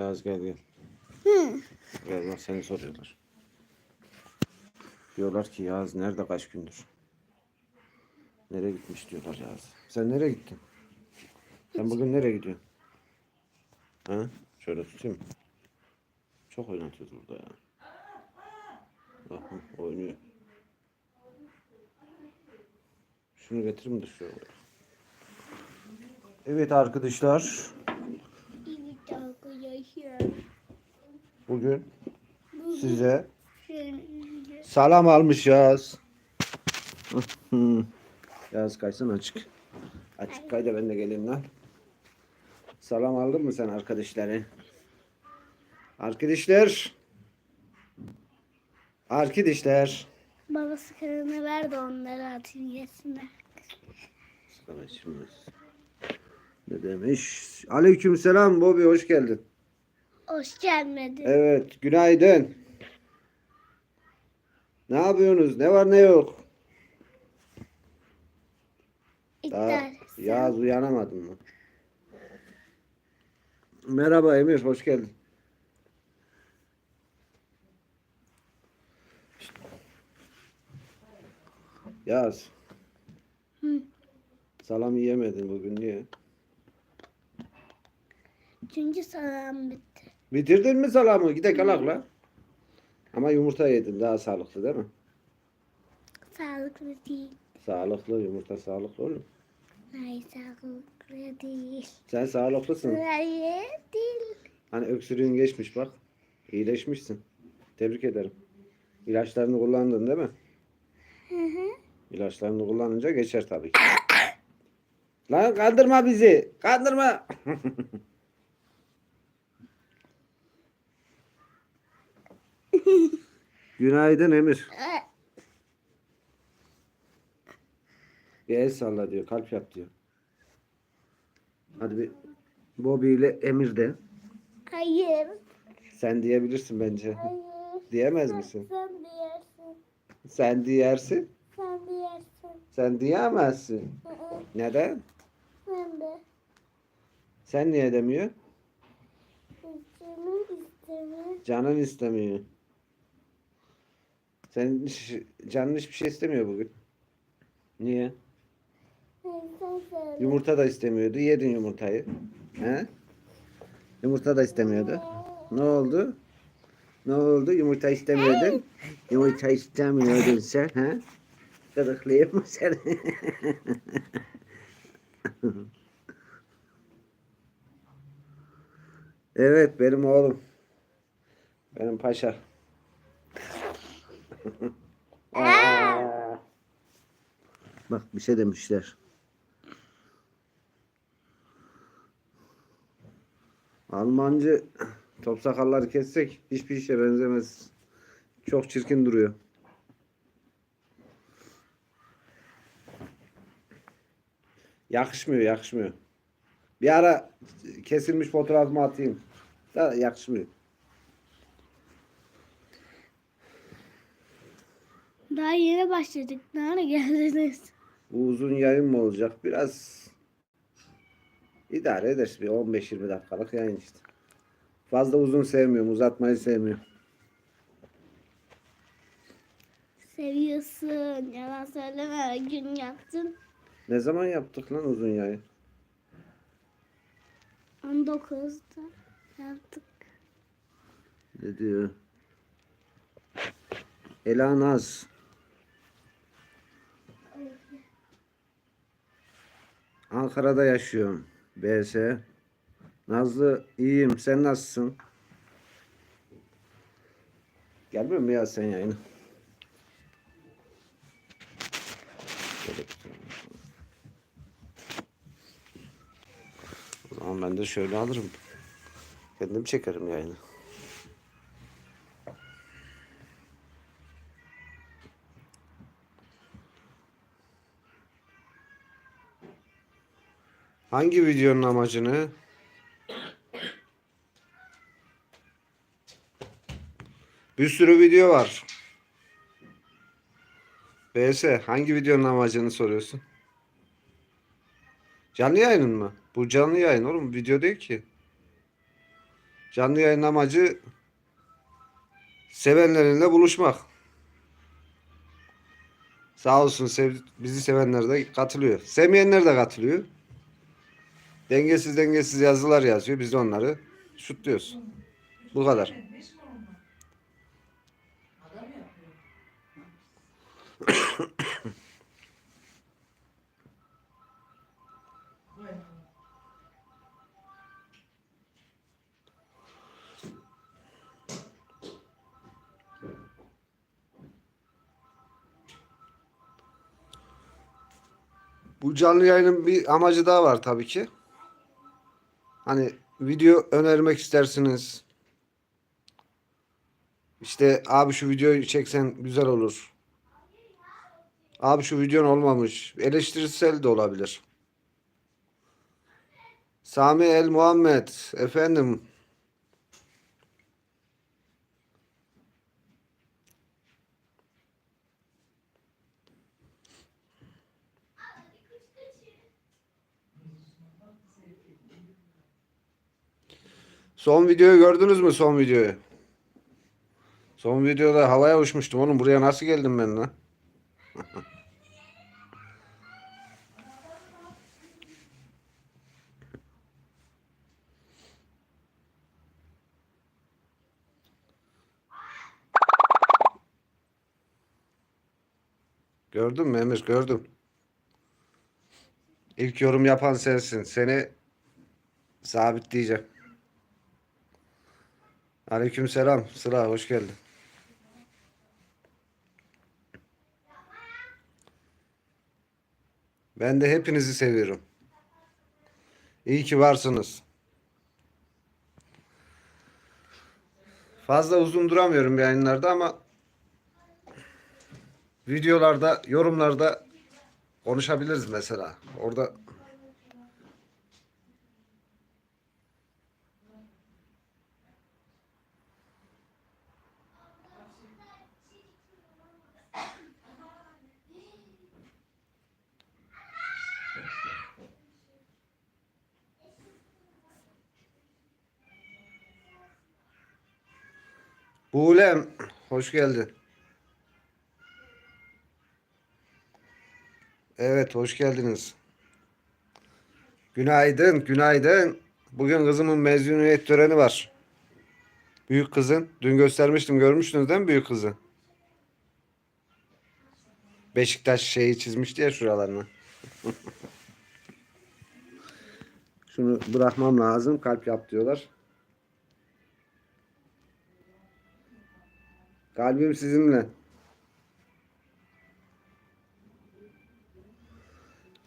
Yaz gel gel. Hı. Gel bak seni soruyorlar. Diyorlar ki Yaz nerede kaç gündür? Nereye gitmiş diyorlar Yaz. Sen nereye gittin? Sen bugün nereye gidiyorsun? Ha? Şöyle tutayım. Çok oynatıyoruz burada ya. Aha, oynuyor. Şunu getirir de şöyle. Evet arkadaşlar. Bugün size Şimdi Salam almış Yaz. Yaz kaçsın açık. Açık kay da ben de geleyim lan. Salam aldın mı sen arkadaşları? Arkadaşlar. Arkadaşlar. babası karını ver de onları atayım yesinler. İçilmez. Ne demiş? Aleyküm selam Bobby hoş geldin. Hoş gelmedin. Evet günaydın. Ne yapıyorsunuz? Ne var ne yok? Daha. Yaz uyanamadın mı? Merhaba Emir, hoş geldin. Yaz. Hı. Salam yiyemedin bugün niye? Çünkü salam bitti. Bitirdin mi salamı? Gide kalakla. Ama yumurta yedin daha sağlıklı değil mi? Sağlıklı değil. Sağlıklı yumurta sağlıklı oğlum. Hayır sağlıklı değil. Sen sağlıklısın. Hayır değil. Hani öksürüğün geçmiş bak. İyileşmişsin. Tebrik ederim. İlaçlarını kullandın değil mi? Hı hı. İlaçlarını kullanınca geçer tabii ki. Lan kandırma bizi. Kandırma. Günaydın Emir. Bir el salla diyor. Kalp yap diyor. Hadi bir Bobby ile Emir de. Hayır. Sen diyebilirsin bence. Hayır. Diyemez misin? Sen diyersin. Sen diyersin. Sen diyersin. Sen diyemezsin. Hı hı. Neden? Ben de. Sen niye demiyor? Canım istemiyor. Canın istemiyor. Sen canın hiçbir şey istemiyor bugün. Niye? Yumurta da istemiyordu. Yedin yumurtayı. He? Yumurta da istemiyordu. Ne oldu? Ne oldu? Yumurta istemiyordun. Yumurta istemiyordun sen. He? Kırıklayayım mı seni? evet benim oğlum. Benim paşa. Bak bir şey demişler. Almancı top sakalları kessek hiçbir işe benzemez. Çok çirkin duruyor. Yakışmıyor, yakışmıyor. Bir ara kesilmiş fotoğrafımı atayım. Da yakışmıyor. Daha yeni başladık. Nerede geldiniz? Bu uzun yayın mı olacak? Biraz idare eder. Bir 15-20 dakikalık yayın işte. Fazla uzun sevmiyorum. Uzatmayı sevmiyorum. Seviyorsun. Yalan söyleme. Gün yaptın. Ne zaman yaptık lan uzun yayın? 19'da yaptık. Ne diyor? Ela Naz. Ankara'da yaşıyorum. BS. Nazlı iyiyim. Sen nasılsın? Gelmiyor mu ya sen yayına? O zaman ben de şöyle alırım. Kendim çekerim yayını. Hangi videonun amacını? Bir sürü video var. BS hangi videonun amacını soruyorsun? Canlı yayının mı? Bu canlı yayın oğlum video değil ki. Canlı yayın amacı sevenlerinle buluşmak. Sağ olsun sev, bizi sevenler de katılıyor. Sevmeyenler de katılıyor. Dengesiz dengesiz yazılar yazıyor. Biz de onları şutluyoruz. Bu kadar. Bu canlı yayının bir amacı daha var tabii ki. Hani video önermek istersiniz. İşte abi şu videoyu çeksen güzel olur. Abi şu videon olmamış. Eleştirisel de olabilir. Sami El Muhammed efendim Son videoyu gördünüz mü son videoyu? Son videoda havaya uçmuştum oğlum. Buraya nasıl geldim ben lan? Gördün mü Emir? Gördüm. İlk yorum yapan sensin. Seni sabitleyeceğim. Aleyküm selam. Sıra hoş geldin. Ben de hepinizi seviyorum. İyi ki varsınız. Fazla uzun duramıyorum yayınlarda ama videolarda, yorumlarda konuşabiliriz mesela. Orada Buğlem hoş geldin. Evet hoş geldiniz. Günaydın, günaydın. Bugün kızımın mezuniyet töreni var. Büyük kızın. Dün göstermiştim, görmüştünüz değil mi büyük kızı? Beşiktaş şeyi çizmişti ya şuralarını. Şunu bırakmam lazım. Kalp yap diyorlar. Kalbim sizinle.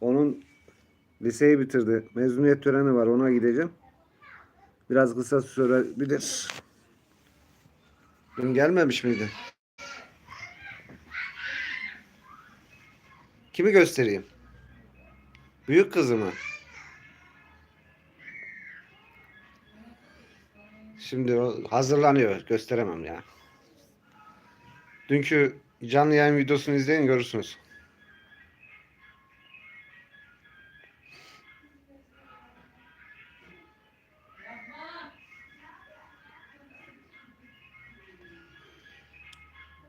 Onun liseyi bitirdi. Mezuniyet töreni var. Ona gideceğim. Biraz kısa sürebilir. Dün gelmemiş miydi? Kimi göstereyim? Büyük kızı mı? Şimdi o hazırlanıyor. Gösteremem ya. Dünkü canlı yayın videosunu izleyin görürsünüz.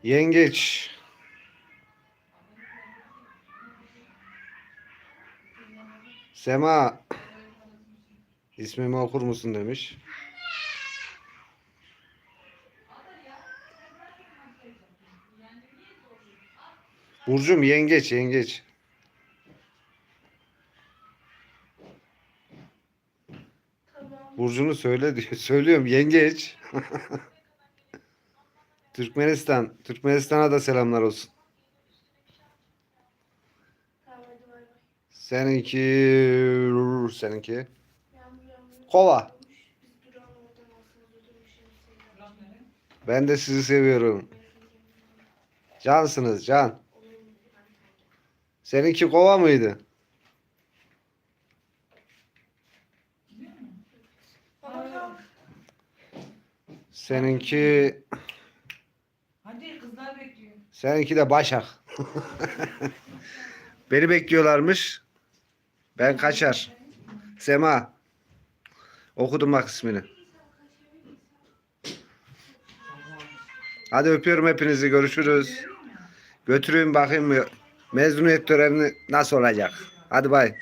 Yengeç. Sema. İsmimi okur musun demiş. Burcum yengeç yengeç. Burcunu söyle diyor. Söylüyorum yengeç. Türkmenistan. Türkmenistan'a da selamlar olsun. Seninki seninki kova. Ben de sizi seviyorum. Cansınız can. Seninki kova mıydı? Seninki Hadi kızlar bekliyor. seninki de Başak. Beni bekliyorlarmış. Ben kaçar. Sema. Okudum bak ismini. Hadi öpüyorum hepinizi. Görüşürüz. Götürün bakayım mezuniyet töreni nasıl olacak. Hadi bay.